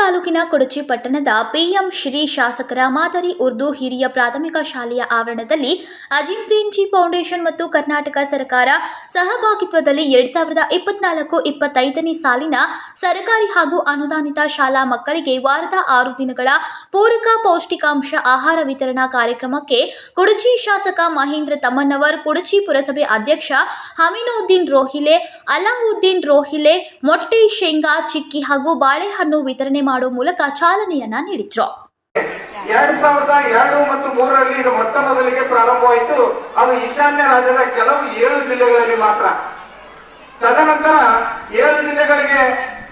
ತಾಲೂಕಿನ ಕೊಡಚಿ ಪಟ್ಟಣದ ಪಿಎಂ ಶ್ರೀ ಶಾಸಕರ ಮಾದರಿ ಉರ್ದು ಹಿರಿಯ ಪ್ರಾಥಮಿಕ ಶಾಲೆಯ ಆವರಣದಲ್ಲಿ ಅಜಿಂ ಪ್ರೇಮ್ಜಿ ಫೌಂಡೇಶನ್ ಮತ್ತು ಕರ್ನಾಟಕ ಸರ್ಕಾರ ಸಹಭಾಗಿತ್ವದಲ್ಲಿ ಎರಡ್ ಸಾವಿರದ ಇಪ್ಪತ್ನಾಲ್ಕು ಇಪ್ಪತ್ತೈದನೇ ಸಾಲಿನ ಸರ್ಕಾರಿ ಹಾಗೂ ಅನುದಾನಿತ ಶಾಲಾ ಮಕ್ಕಳಿಗೆ ವಾರದ ಆರು ದಿನಗಳ ಪೂರಕ ಪೌಷ್ಟಿಕಾಂಶ ಆಹಾರ ವಿತರಣಾ ಕಾರ್ಯಕ್ರಮಕ್ಕೆ ಕೊಡಚಿ ಶಾಸಕ ಮಹೇಂದ್ರ ತಮ್ಮನವರ್ ಕೊಡಚಿ ಪುರಸಭೆ ಅಧ್ಯಕ್ಷ ಹಮೀನುದ್ದೀನ್ ರೋಹಿಲೆ, ಅಲಾವುದ್ದೀನ್ ರೋಹಿಲೆ, ಮೊಟ್ಟೆ ಶೇಂಗಾ ಚಿಕ್ಕಿ ಹಾಗೂ ಬಾಳೆಹಣ್ಣು ವಿತರಣೆ ಮಾಡುವ ಮೂಲಕ ಚಾಲನೆಯನ್ನ ನೀಡಿದ್ರು. ಎರಡ್ ಸಾವಿರದ ಎರಡು ಮತ್ತು ಮೂರರಲ್ಲಿ ಇದು ಮೊಟ್ಟ ಮೊದಲಿಗೆ ಪ್ರಾರಂಭವಾಯಿತು. ಅದು ಈಶಾನ್ಯ ರಾಜ್ಯದ ಕೆಲವು ಏಳು ಜಿಲ್ಲೆಗಳಲ್ಲಿ ಮಾತ್ರ. ತದನಂತರ ಏಳು ಜಿಲ್ಲೆಗಳಿಗೆ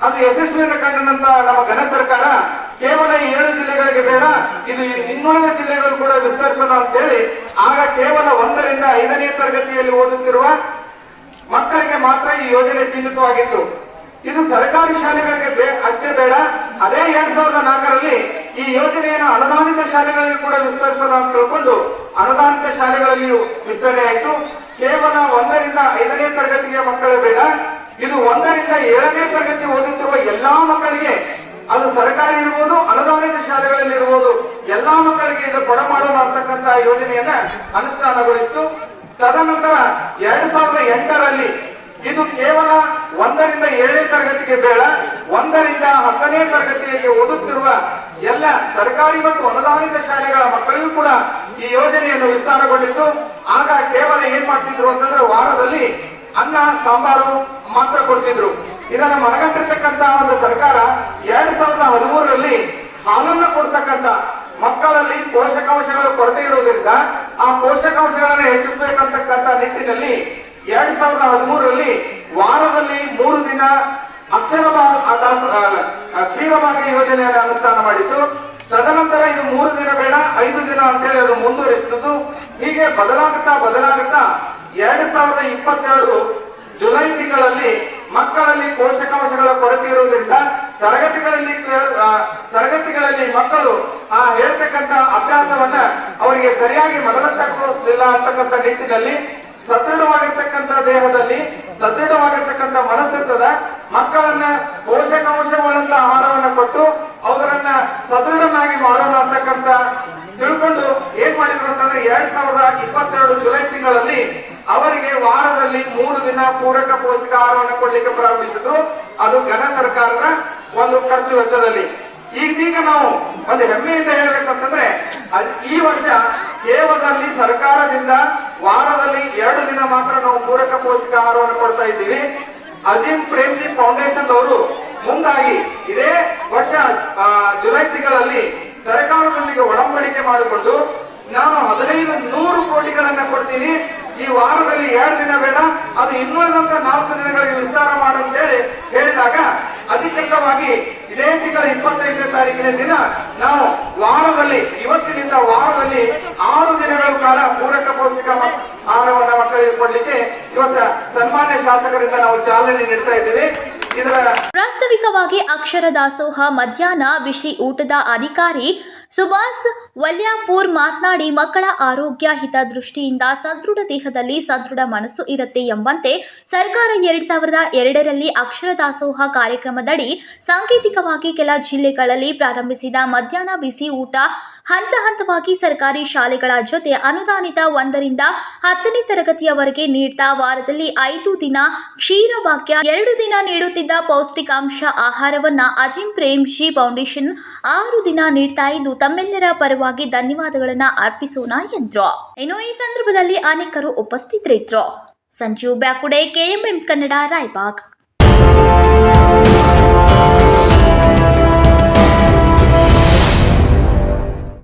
ಅದು ಯಶಸ್ವಿಯನ್ನು ಕಂಡಂತ ನಮ್ಮ ಘನ ಸರ್ಕಾರ ಕೇವಲ ಏಳು ಜಿಲ್ಲೆಗಳಿಗೆ ಬೇಡ, ಇದು ಇನ್ನುಳಿದ ಜಿಲ್ಲೆಗಳು ಕೂಡ ವಿಸ್ತರಿಸೋಣ ಅಂತೇಳಿ ಆಗ ಕೇವಲ ಒಂದರಿಂದ ಐದನೇ ತರಗತಿಯಲ್ಲಿ ಓದುತ್ತಿರುವ ಮಕ್ಕಳಿಗೆ ಮಾತ್ರ ಈ ಯೋಜನೆ ಸೀಮಿತವಾಗಿತ್ತು. ಇದು ಸರ್ಕಾರಿ ಶಾಲೆಗಳಿಗೆ ಅಷ್ಟೇ ಅದೇ ಎರಡ್ ಸಾವಿರದ ನಾಲ್ಕರಲ್ಲಿ ಈ ಯೋಜನೆಯನ್ನು ಅನುದಾನಿತ ಶಾಲೆಗಳಲ್ಲಿ ಕೂಡ ವಿಸ್ತರಿಸೋಣ ಅಂತ ತಿಳ್ಕೊಂಡು ಅನುದಾನಿತ ಶಾಲೆಗಳಲ್ಲಿಯೂ ವಿಸ್ತರಣೆ ಆಯಿತು. ಕೇವಲ ಒಂದರಿಂದ ಐದನೇ ತರಗತಿಯ ಮಕ್ಕಳು ಬೇಡ, ಇದು ಒಂದರಿಂದ ಏಳನೇ ತರಗತಿ ಓದುತ್ತಿರುವ ಎಲ್ಲಾ ಮಕ್ಕಳಿಗೆ ಅದು ಸರ್ಕಾರ ಇರ್ಬೋದು, ಅನುದಾನಿತ ಶಾಲೆಗಳಲ್ಲಿ ಇರ್ಬೋದು, ಎಲ್ಲಾ ಮಕ್ಕಳಿಗೆ ಇದು ಕೊಡ ಮಾಡೋಣ ಯೋಜನೆಯನ್ನ ಅನುಷ್ಠಾನಗೊಳಿಸಿತು. ತದನಂತರ ಎರಡ್ ಸಾವಿರದ ಎಂಟರಲ್ಲಿ ಇದು ಕೇವಲ ಒಂದರಿಂದ ಏಳನೇ ತರಗತಿಗೆ ಬೇಡ, ಒಂದರಿಂದ ಹತ್ತನೇ ತರಗತಿಯಲ್ಲಿ ಓದುತ್ತಿರುವ ಎಲ್ಲ ಸರ್ಕಾರಿ ಮತ್ತು ಅನುದಾನಿತ ಶಾಲೆಗಳ ಮಕ್ಕಳಿಗೂ ಕೂಡ ಈ ಯೋಜನೆಯನ್ನು ವಿಸ್ತಾರಗೊಂಡಿತ್ತು. ಆಗ ಕೇವಲ ಏನ್ ಮಾಡ್ತಿದ್ರು ಅಂತಂದ್ರೆ ವಾರದಲ್ಲಿ ಅನ್ನ, ಸಾಂಬಾರು ಮಾತ್ರ ಕೊಡ್ತಿದ್ರು. ಇದನ್ನ ಮನಗಂಡಿರ್ತಕ್ಕಂತಹ ಒಂದು ಸರ್ಕಾರ ಎರಡ್ ಸಾವಿರದ ಹದಿಮೂರರಲ್ಲಿ ಹಾಲನ್ನು ಕೊಡ್ತಕ್ಕಂತ ಮಕ್ಕಳಲ್ಲಿ ಪೋಷಕಾಂಶಗಳ ಕೊರತೆ ಇರುವುದರಿಂದ ಆ ಪೋಷಕಾಂಶಗಳನ್ನು ಹೆಚ್ಚಿಸಬೇಕಂತಕ್ಕಂಥ ನಿಟ್ಟಿನಲ್ಲಿ ಎರಡ್ ಸಾವಿರದ ಹದಿಮೂರರಲ್ಲಿ ವಾರದಲ್ಲಿ ಮೂರು ದಿನ ಅಕ್ಷರ ಕ್ಷೀರಭಾಗ್ಯ ಯೋಜನೆಯನ್ನು ಅನುಷ್ಠಾನ ಮಾಡಿತ್ತು. ತದನಂತರ ಇದು ಮೂರು ದಿನ ಬೇಡ, ಐದು ದಿನ ಅಂತೇಳಿ ಅದು ಮುಂದುವರಿಸಿದ್ದು. ಹೀಗೆ ಬದಲಾಗುತ್ತಾ ಬದಲಾಗುತ್ತಾ ಎರಡ್ ಸಾವಿರದ ಇಪ್ಪತ್ತೆರಡು ಜುಲೈ ತಿಂಗಳಲ್ಲಿ ಮಕ್ಕಳಲ್ಲಿ ಪೋಷಕಾಂಶಗಳ ಕೊರತೆ ಇರುವುದರಿಂದ ತರಗತಿಗಳಲ್ಲಿ ತರಗತಿಗಳಲ್ಲಿ ಮಕ್ಕಳು ಆ ಹೇಳ್ತಕ್ಕಂತ ಅಭ್ಯಾಸವನ್ನ ಅವರಿಗೆ ಸರಿಯಾಗಿ ಮೊದಲಕ್ಕಾಗುವುದಿಲ್ಲ ಅಂತಕ್ಕಂಥ ನಿಟ್ಟಿನಲ್ಲಿ ಸದೃಢವಾಗಿರ್ತಕ್ಕಂಥ ದೇಹದಲ್ಲಿ ಸದೃಢವಾಗಿರ್ತಕ್ಕಂಥ ಮನಸ್ಸಿರ್ತದ, ಮಕ್ಕಳನ್ನ ಪೋಷಕಾಂಶಗಳಂತ ಆಹಾರವನ್ನ ಕೊಟ್ಟು ಅವರನ್ನ ಸದೃಢನಾಗಿ ಮಾಡೋಣ ಅಂತಕ್ಕಂಥ ತಿಳ್ಕೊಂಡು ಏನ್ ಮಾಡಿದ್ರು ಅಂತಂದ್ರೆ ಎರಡ್ ಸಾವಿರದ ಇಪ್ಪತ್ತೆರಡು ಜುಲೈ ತಿಂಗಳಲ್ಲಿ ಅವರಿಗೆ ವಾರದಲ್ಲಿ ಮೂರು ದಿನ ಪೂರಕ ಪೌಷ್ಟಿಕ ಆಹಾರವನ್ನು ಕೊಡ್ಲಿಕ್ಕೆ ಪ್ರಾರಂಭಿಸಿದ್ರು. ಅದು ಘನ ಸರ್ಕಾರದ ಒಂದು ಖರ್ಚು ವೆಚ್ಚದಲ್ಲಿ. ಈಗೀಗ ನಾವು ಒಂದು ಹೆಮ್ಮೆಯಿಂದ ಹೇಳ್ಬೇಕಂತಂದ್ರೆ ಈ ವರ್ಷ ಕೇವಲದಲ್ಲಿ ಸರ್ಕಾರದಿಂದ ವಾರದಲ್ಲಿ ಎರಡು ದಿನ ಮಾತ್ರ ನಾವು ಪೂರಕ ಪೌಷ್ಟಿಕ ಆಹಾರವನ್ನು ಕೊಡ್ತಾ ಇದ್ದೀವಿ. ಅಜೀಂ ಪ್ರೇಮ್ಜಿ ಫೌಂಡೇಶನ್ ಅವರು ಮುಂದಾಗಿ ಇದೇ ವರ್ಷ ಜುಲೈ ತಿಂಗಳಲ್ಲಿ ಸರ್ಕಾರದೊಂದಿಗೆ ಒಡಂಬಡಿಕೆ ಮಾಡಿಕೊಂಡು ನಾನು ಹದಿನೈದು ನೂರು ಕೋಟಿಗಳನ್ನ ಕೊಡ್ತೀನಿ. ಈ ವಾರದಲ್ಲಿ ಎರಡು ದಿನ ಬೇಡ, ಅದು ಇನ್ನುಳಿದಂತ ನಾಲ್ಕು ದಿನಗಳಿಗೆ ವಿಸ್ತಾರ ಮಾಡಂತೇಳಿ ಹೇಳಿದಾಗ ಅಧಿಕೃತವಾಗಿ ಇದೇ ತಿಂಗಳ ಇಪ್ಪತ್ತೈದನೇ ತಾರೀಕಿನ ದಿನ ನಾವು ವಾರದಲ್ಲಿ, ಇವತ್ತಿನಿಂದ ವಾರದಲ್ಲಿ ಆರು ದಿನಗಳ ಕಾಲ ಪೂರಕ ಪೌಷ್ಟಿಕ ಮ- ಆಹಾರವನ್ನ ಮಕ್ಕಳಿಗೆ ಕೊಡ್ಲಿಕ್ಕೆ ಇವತ್ತ ಸನ್ಮಾನ್ಯ ಶಾಸಕರಿಂದ ನಾವು ಚಾಲನೆ ನೀಡ್ತಾ ಇದ್ದೀವಿ. ಇದರ ಪ್ರಾಸ್ತಾವಿಕವಾಗಿ ಅಕ್ಷರ ದಾಸೋಹ ಮಧ್ಯಾಹ್ನ ಬಿಸಿ ಊಟದ ಅಧಿಕಾರಿ ಸುಭಾಷ್ ವಲ್ಯಾಪುರ್ ಮಾತನಾಡಿ, ಮಕ್ಕಳ ಆರೋಗ್ಯ ಹಿತದೃಷ್ಟಿಯಿಂದ ಸದೃಢ ದೇಹದಲ್ಲಿ ಸದೃಢ ಮನಸ್ಸು ಇರುತ್ತೆ ಎಂಬಂತೆ ಸರ್ಕಾರ ಎರಡ್ ಸಾವಿರದ ಎರಡರಲ್ಲಿ ಅಕ್ಷರ ದಾಸೋಹ ಕಾರ್ಯಕ್ರಮದಡಿ ಸಾಂಕೇತಿಕವಾಗಿ ಕೆಲ ಜಿಲ್ಲೆಗಳಲ್ಲಿ ಪ್ರಾರಂಭಿಸಿದ ಮಧ್ಯಾಹ್ನ ಬಿಸಿ ಊಟ, ಹಂತ ಹಂತವಾಗಿ ಸರ್ಕಾರಿ ಶಾಲೆಗಳ ಜೊತೆ ಅನುದಾನಿತ ಒಂದರಿಂದ ಹತ್ತನೇ ತರಗತಿಯವರೆಗೆ ನೀಡ್ತಾ ವಾರದಲ್ಲಿ ಐದು ದಿನ ಕ್ಷೀರಭಾಗ್ಯ ಎರಡು ದಿನ ನೀಡುತ್ತಿದ್ದ ಪೌಷ್ಟಿಕಾಂಶ ಆಹಾರವನ್ನ ಅಜಿಂ ಪ್ರೇಮ್ಜಿ ಫೌಂಡೇಶನ್ ಆರು ದಿನ ನೀಡ್ತಾ ಇದ್ದು ತಮ್ಮೆಲ್ಲರ ಪರವಾಗಿ ಧನ್ಯವಾದಗಳನ್ನ ಅರ್ಪಿಸೋಣ ಎಂದ್ರು. ಇನ್ನು ಈ ಸಂದರ್ಭದಲ್ಲಿ ಅನೇಕರು ಉಪಸ್ಥಿತರಿದ್ರು. ಸಂಜೀವ್ ಬ್ಯಾಕುಡೆ ಕೆಎಂಎಂ ಕನ್ನಡ, ರಾಯಬಾಗ್.